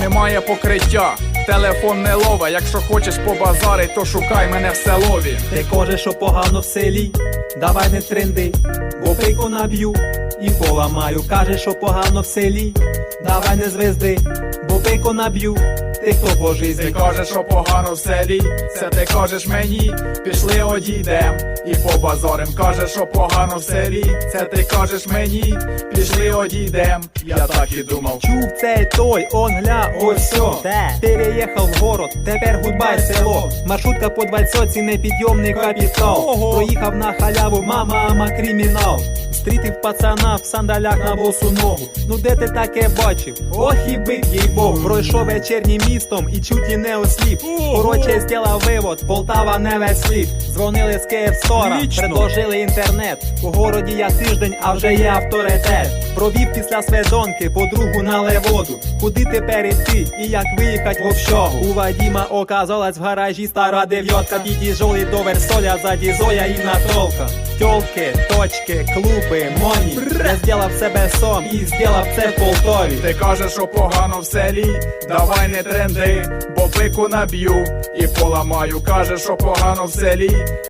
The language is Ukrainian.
немає покриття. Телефон не лове, якщо хочеш побазари, то шукай мене в селові. Ти кажеш, що погано в селі, давай не тренди, бо пику наб'ю і поламаю. Кажеш, що погано в селі, давай не звезди, бо пику наб'ю, ти хто по житті. кажеш, що погано в селі, це ти кажеш мені, пішли одійдем і побазарим. Кажеш, що погано в селі, це ти кажеш мені, пішли одійдем. Я так і думав. Чув цей той, он гля, ось сьо. Переїхав в город, тепер гудбай село. Маршрутка по двадцятці, непідйомний капітал. Проїхав на халяву, мама, ама кримінал. Стрітив пацана в сандалях на босу ногу. Ну де ти таке бачив? Ох і бит, їй бог. Пройшов вечірнім містом і чуть ли не осліп. Короче, зділа вивод, Полтава не весь слід. Дзвонили з Київстора, предложили інтернет. У городі я тиждень, а вже є авторитет. Провів після сведонки, подругу нале воду. Куди тепер іти і як виїхать в общогу? У Вадіма оказалась в гаражі стара дев'ятка. Під'їжджали до Версоля, заді Зоя і Натолка. Тьолки, точки, клуби, моні. Я зробив себе сам і зробив це в Полтові. Ти кажеш, що погано в селі, давай не тренди, бо пику наб'ю і поламаю. Кажеш, що погано в селі,